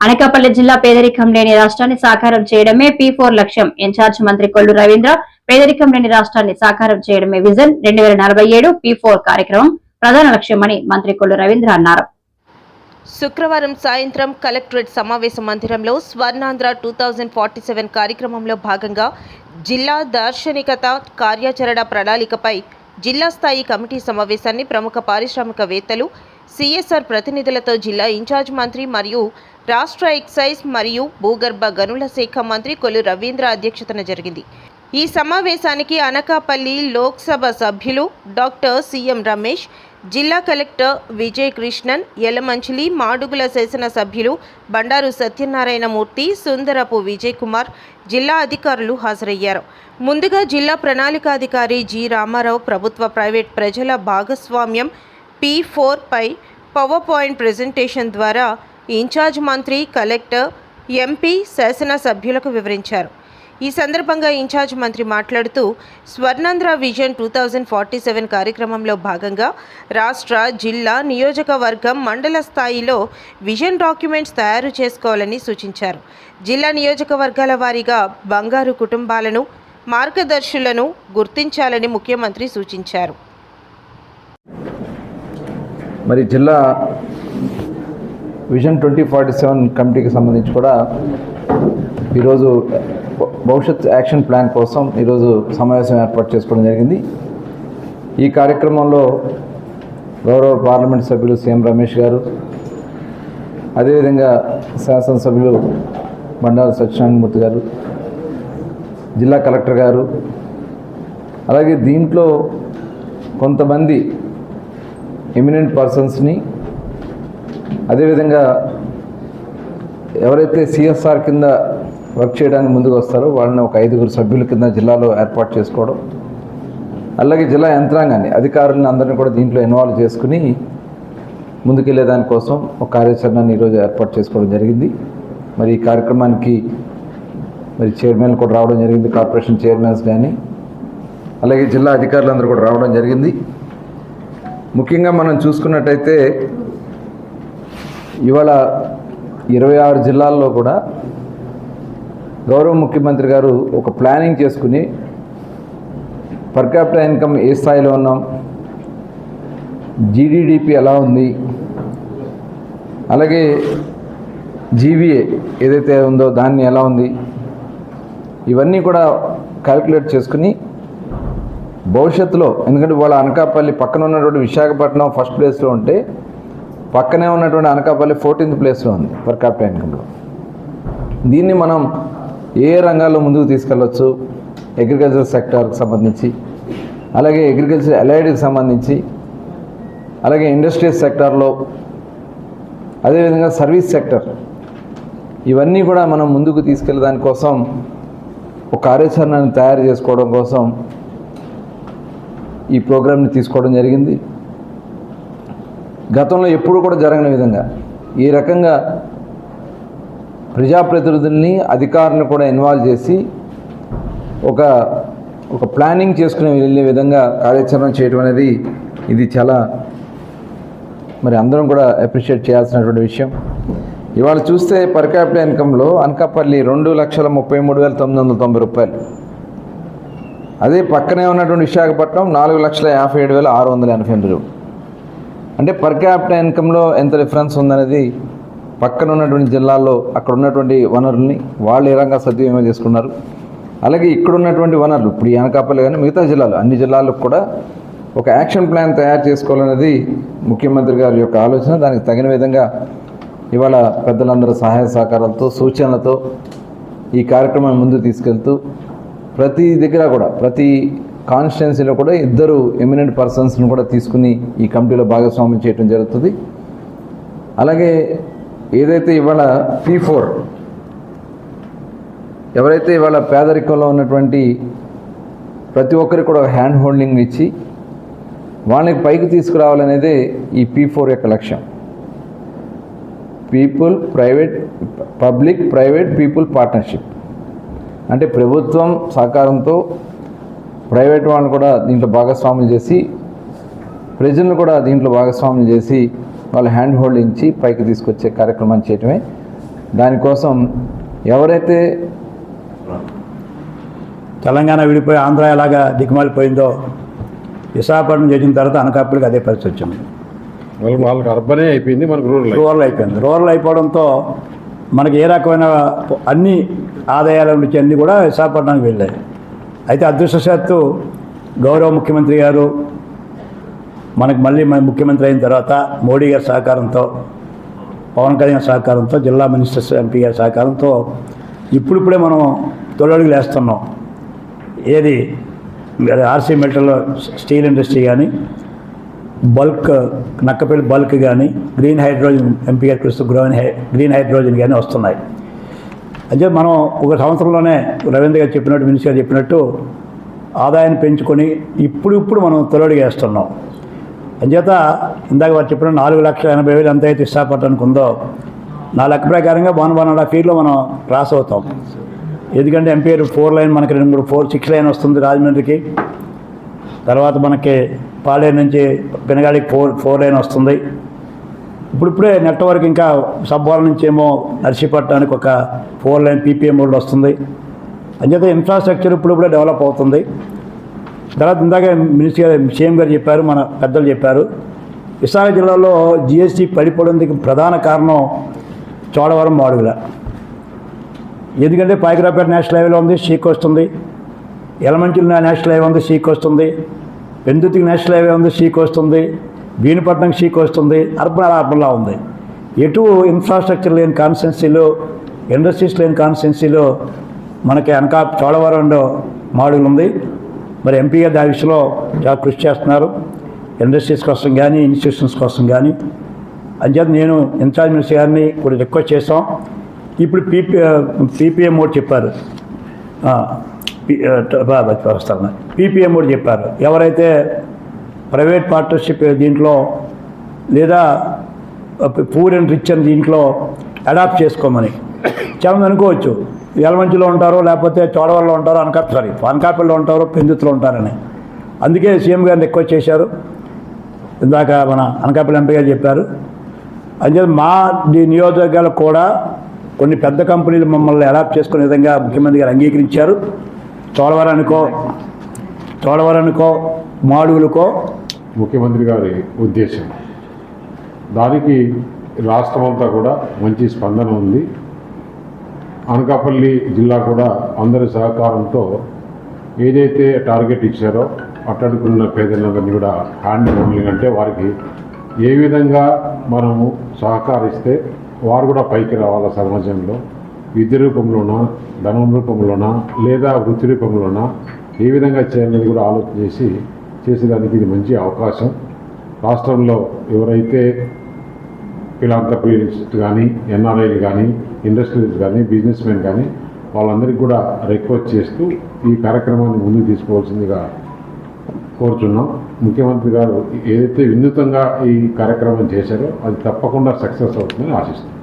అనకాపల్లి జిల్లా పేదరికం లేని రాష్ట్రాన్ని సాకారం చేయడమే పి ఫోర్ లక్ష్యం. ఇన్ఛార్జ్ మంత్రి కొల్లు రవీంద్ర పేదరికం లేని రాష్ట్రాన్ని సాకారం చేయడమే విజన్. రెండు వేల నలభై ఏడు పి ఫోర్ కార్యక్రమం ప్రధాన లక్ష్యమని మంత్రి కొల్లు రవీంద్ర అన్నారు. శుక్రవారం సాయంత్రం కలెక్టరేట్ సమావేశ మందిరంలో Swarnandhra two thousand forty seven కార్యక్రమంలో భాగంగా జిల్లా దార్శనికత కార్యాచరణ ప్రణాళికపై జిల్లా స్థాయి కమిటీ సమావేశాన్ని ప్రముఖ పారిశ్రామికవేత్తలు సిఎస్ఆర్ ప్రతినిధులతో జిల్లా ఇన్ఛార్జ్ మంత్రి మరియు రాష్ట్ర ఎక్సైజ్ మరియు భూగర్భ గనుల శాఖ మంత్రి కొలు రవీంద్ర అధ్యక్షతన జరిగింది. ఈ సమావేశానికి అనకాపల్లి లోక్సభ సభ్యులు డాక్టర్ సిఎం రమేష్ జిల్లా కలెక్టర్ విజయ్ కృష్ణన్ యలమంచిలి మాడుగుల శాసన సభ్యులు బండారు సత్యనారాయణమూర్తి సుందరపు విజయ్ కుమార్ జిల్లా అధికారులు హాజరయ్యారు. ముందుగా జిల్లా ప్రణాళికాధికారి జి రామారావు ప్రభుత్వ ప్రైవేట్ ప్రజల భాగస్వామ్యం పీ ఫోర్ పై పవర్ పాయింట్ ప్రజెంటేషన్ ద్వారా ఇన్ఛార్జ్ మంత్రి కలెక్టర్ ఎంపీ శాసనసభ్యులకు వివరించారు. ఈ సందర్భంగా ఇన్ఛార్జ్ మంత్రి మాట్లాడుతూ Swarnandhra vision two thousand forty seven కార్యక్రమంలో భాగంగా రాష్ట్ర జిల్లా నియోజకవర్గం మండల స్థాయిలో విజన్ డాక్యుమెంట్స్ తయారు చేసుకోవాలని సూచించారు. జిల్లా నియోజకవర్గాల వారీగా బంగారు కుటుంబాలను మార్గదర్శులను గుర్తించాలని ముఖ్యమంత్రి సూచించారు. మరి జిల్లా విజన్ ట్వంటీ ఫార్టీ సెవెన్ కమిటీకి సంబంధించి కూడా ఈరోజు భవిష్యత్ యాక్షన్ ప్లాన్ కోసం ఈరోజు సమావేశం ఏర్పాటు చేసుకోవడం జరిగింది. ఈ కార్యక్రమంలో గౌరవ పార్లమెంట్ సభ్యులు సీఎం రమేష్ గారు అదేవిధంగా శాసనసభ్యులు బండారు సత్యనారాయణమూర్తి గారు జిల్లా కలెక్టర్ గారు అలాగే దీంట్లో కొంతమంది ఎమినెంట్ పర్సన్స్ని అదేవిధంగా ఎవరైతే సిఎస్ఆర్ కింద వర్క్ చేయడానికి ముందుకు వస్తారో వాళ్ళని ఒక ఐదుగురు సభ్యుల కింద జిల్లాలో ఏర్పాటు చేసుకోవడం అలాగే జిల్లా యంత్రాంగాన్ని అధికారులను అందరినీ కూడా దీంట్లో ఇన్వాల్వ్ చేసుకుని ముందుకెళ్ళే దానికోసం ఒక కార్యాచరణను ఈరోజు ఏర్పాటు చేసుకోవడం జరిగింది. మరి ఈ కార్యక్రమానికి మరి చైర్మన్ కూడా రావడం జరిగింది కార్పొరేషన్ చైర్మన్స్ కానీ అలాగే జిల్లా అధికారులందరూ కూడా రావడం జరిగింది. ముఖ్యంగా మనం చూసుకున్నట్టయితే ఇవాళ ఇరవై ఆరు జిల్లాల్లో కూడా గౌరవ ముఖ్యమంత్రి గారు ఒక ప్లానింగ్ చేసుకుని పర్ క్యాపిటల్ ఇన్కమ్ ఏ స్థాయిలో ఉన్నాం? జీడిడిపి ఎలా ఉంది? అలాగే జీవీఏ ఏదైతే ఉందో దాన్ని ఎలా ఉంది? ఇవన్నీ కూడా క్యాల్కులేట్ చేసుకుని భవిష్యత్తులో ఎందుకంటే వాళ్ళ అనకాపల్లి పక్కన ఉన్నటువంటి విశాఖపట్నం ఫస్ట్ ప్లేస్లో ఉంటే పక్కనే ఉన్నటువంటి అనకాపల్లి ఫోర్టీన్త్ ప్లేస్లో ఉంది పర్ క్యాపిటల్ ఇన్కంలో దీన్ని మనం ఏ రంగాల్లో ముందుకు తీసుకెళ్ళొచ్చు? అగ్రికల్చర్ సెక్టార్కి సంబంధించి అలాగే అగ్రికల్చర్ ఎలైడ్కి సంబంధించి అలాగే ఇండస్ట్రియల్ సెక్టార్లో అదేవిధంగా సర్వీస్ సెక్టర్. ఇవన్నీ కూడా మనం ముందుకు తీసుకెళ్ళే దానికోసం ఒక కార్యాచరణను తయారు చేసుకోవడం కోసం ఈ ప్రోగ్రామ్ని తీసుకోవడం జరిగింది. గతంలో ఎప్పుడూ కూడా జరగని విధంగా ఈ రకంగా ప్రజాప్రతినిధుల్ని అధికారులను కూడా ఇన్వాల్వ్ చేసి ఒక ఒక ప్లానింగ్ చేసుకుని వెళ్ళే విధంగా కార్యాచరణ చేయడం అనేది ఇది చాలా మరి అందరం కూడా అప్రిషియేట్ చేయాల్సినటువంటి విషయం. ఇవాళ చూస్తే పర్ క్యాపిటల్ ఇన్కంలో అనకాపల్లి రెండు లక్షల ముప్పై మూడు వేల తొమ్మిది వందల తొంభై రూపాయలు. అదే పక్కనే ఉన్నటువంటి విశాఖపట్నం నాలుగు లక్షల యాభై ఏడు వేల ఆరు వందల ఎనభై ఎనిమిది రూపాయలు. అంటే పర్ క్యాపిటల్ ఇన్కంలో ఎంత డిఫరెన్స్ ఉందనేది పక్కన ఉన్నటువంటి జిల్లాల్లో అక్కడ ఉన్నటువంటి వనరుల్ని వాళ్ళు ఏ రంగా సద్వినియోగం చేసుకున్నారు. అలాగే ఇక్కడ ఉన్నటువంటి వనరులు ఇప్పుడు ఈ అనకాపల్లి కానీ మిగతా జిల్లాలు అన్ని జిల్లాలకు కూడా ఒక యాక్షన్ ప్లాన్ తయారు చేసుకోవాలనేది ముఖ్యమంత్రి గారి యొక్క ఆలోచన. దానికి తగిన విధంగా ఇవాళ పెద్దలందరూ సహాయ సహకారాలతో సూచనలతో ఈ కార్యక్రమాన్ని ముందు తీసుకెళ్తూ ప్రతి దగ్గర కూడా ప్రతి కాన్స్టిట్యున్సీలో కూడా ఇద్దరు ఎమినెంట్ పర్సన్స్ని కూడా తీసుకుని ఈ కమిటీలో భాగస్వామ్యం చేయడం జరుగుతుంది. అలాగే ఏదైతే ఇవాళ పీ ఫోర్ ఎవరైతే ఇవాళ పేదరికంలో ఉన్నటువంటి ప్రతి ఒక్కరికి కూడా హ్యాండ్ హోల్డింగ్ ఇచ్చి వాళ్ళకి పైకి తీసుకురావాలనేదే ఈ పీ ఫోర్ యొక్క లక్ష్యం. People private public private people partnership. అంటే ప్రభుత్వం సహకారంతో ప్రైవేట్ వాళ్ళని కూడా దీంట్లో భాగస్వాములు చేసి ప్రజలను కూడా దీంట్లో భాగస్వాములు చేసి వాళ్ళ హ్యాండ్ హోల్డ్ ఇచ్చి పైకి తీసుకొచ్చే కార్యక్రమాన్ని చేయటమే. దానికోసం ఎవరైతే తెలంగాణ విడిపోయి ఆంధ్ర ఎలాగా దిక్కుమాలిపోయిందో విశాఖపట్నం చేసిన తర్వాత అనకాపల్లికి అదే పరిస్థితి వచ్చింది. వాళ్ళకి వాళ్ళకి అర్బనే అయిపోయింది మనకు రూరల్ రూరల్ అయిపోయింది. రూరల్ అయిపోవడంతో మనకి ఏ రకమైన అన్ని ఆదాయాల నుంచి అన్నీ కూడా విశాఖపట్నానికి వెళ్ళాయి. అయితే అదృష్టశాత్తు గౌరవ ముఖ్యమంత్రి గారు మనకు మళ్ళీ మన ముఖ్యమంత్రి అయిన తర్వాత మోడీ గారి సహకారంతో పవన్ కళ్యాణ్ సహకారంతో జిల్లా మినిస్టర్స్ ఎంపీ గారి సహకారంతో ఇప్పుడిప్పుడే మనం తొలడుగులు వేస్తున్నాం. ఏది? ఆర్సీ మెటల్ స్టీల్ ఇండస్ట్రీ కానీ బల్క్ నక్కపల్లి బల్క్ కానీ గ్రీన్ హైడ్రోజన్ ఎంపీ గారి కృష్ణ హై గ్రీన్ హైడ్రోజన్ కానీ వస్తున్నాయి. అంటే మనం ఒక సంవత్సరంలోనే రవీంద్ర గారు చెప్పినట్టు మినిస్టర్ గారు చెప్పినట్టు ఆదాయాన్ని పెంచుకొని ఇప్పుడు ఇప్పుడు మనం తొలడిగా వేస్తున్నాం. అంచేత ఇందాక వారు చెప్పిన నాలుగు లక్షల ఎనభై వేలు ఎంత అయితే ఇష్టపడటానికి ఉందో నా లెక్క ప్రకారంగా వన్ వన్ అండ్ హాఫ్ ఇయర్లో మనం క్రాస్ అవుతాం. ఎందుకంటే ఎంపీఆర్ ఫోర్ లైన్ మనకి రెండు మూడు ఫోర్ సిక్స్ లైన్ వస్తుంది రాజమండ్రికి. తర్వాత మనకి పాలేరు నుంచి పెనగాడికి ఫోర్ ఫోర్ లైన్ వస్తుంది. ఇప్పుడిప్పుడే నెట్వర్క్ ఇంకా సబ్బాల నుంచి ఏమో నర్సీపట్నానికి ఒక ఫోర్ లైన్ పీపీఎం రోడ్ వస్తుంది. అంచేత ఇన్ఫ్రాస్ట్రక్చర్ ఇప్పుడిప్పుడే డెవలప్ అవుతుంది. తర్వాత ఇందాక మినిస్టర్ గారు సీఎం గారు చెప్పారు మన పెద్దలు చెప్పారు. విశాఖ జిల్లాలో జిఎస్టీ పడిపోవడానికి ప్రధాన కారణం చోడవరం మాడుగుల. ఎందుకంటే పాయకరాపేట నేషనల్ హైవేలో ఉంది సీక్ వస్తుంది. ఎలమంచిల్ నేషనల్ హైవే ఉంది సీక్ వస్తుంది. పెందుతికి నేషనల్ హైవే ఉంది సీక్ వస్తుంది. భీనిపట్నం సీక్ వస్తుంది అర్బన్ అర్బన్లా ఉంది. ఎటు ఇన్ఫ్రాస్ట్రక్చర్ లేని కాన్స్టెన్సీలో ఇండస్ట్రీస్ లేని కాన్స్టెన్సీలో మనకి అనకా చోడవరంలో మాడుగులు ఉంది. మరి ఎంపీ గారు దాని విషయంలో చాలా కృషి చేస్తున్నారు. ఇండస్ట్రీస్ కోసం కానీ ఇన్స్టిట్యూషన్స్ కోసం కానీ అంచేత నేను ఇన్ఛార్జ్ మినిస్టర్ గారిని కూడా రిక్వెస్ట్ చేసాం ఇప్పుడు పీపీ పీపీఎం మోడ్ చెప్పారు. వస్తాను. పీపీఎం కూడా చెప్పారు. ఎవరైతే ప్రైవేట్ పార్ట్నర్షిప్ దీంట్లో లేదా పూర్ అండ్ రిచ్ అని దీంట్లో అడాప్ట్ చేసుకోమని. చాలా అనుకోవచ్చు. ఎలమంచిలో ఉంటారో లేకపోతే చోడవల్లో ఉంటారో అనకా సారీ అనకాపల్లిలో ఉంటారో పెందుతులో ఉంటారని. అందుకే సీఎం గారిని ఎక్కువ చేశారు. ఇందాక మన అనకాపల్లి ఎంపీ గారు చెప్పారు. అందుకే మా ది నియోజకవర్గాలు కూడా కొన్ని పెద్ద కంపెనీలు మమ్మల్ని అడాప్ట్ చేసుకునే విధంగా ముఖ్యమంత్రి గారు అంగీకరించారు. చోడవరానికో చోడవరానికో మాడుగులకో ముఖ్యమంత్రి గారి ఉద్దేశం. దానికి రాష్ట్రమంతా కూడా మంచి స్పందన ఉంది. అనకాపల్లి జిల్లా కూడా అందరి సహకారంతో ఏదైతే టార్గెట్ ఇచ్చారో అట్టడుకున్న పేదలందరినీ కూడా హ్యాండ్ హోల్డింగ్ అంటే వారికి ఏ విధంగా మనము సహకరిస్తే వారు కూడా పైకి రావాలా సమాజంలో? విద్య రూపంలోనా ధనం రూపంలోనా లేదా వృత్తి రూపంలోనా? ఏ విధంగా చేయాలనేది కూడా ఆలోచన చేసి చేసేదానికి ఇది మంచి అవకాశం. రాష్ట్రంలో ఎవరైతే ఫిలాంథ్రపిస్ట్ కానీ ఎన్ఆర్ఐలు కానీ ఇండస్ట్రీస్ కానీ బిజినెస్ మెన్ కానీ వాళ్ళందరికీ కూడా రిక్వెస్ట్ చేస్తూ ఈ కార్యక్రమాన్ని ముందుకు తీసుకోవాల్సిందిగా కోరుచున్నాం. ముఖ్యమంత్రి గారు ఏదైతే వినూతంగా ఈ కార్యక్రమం చేశారో అది తప్పకుండా సక్సెస్ అవుతుందని ఆశిస్తున్నాం.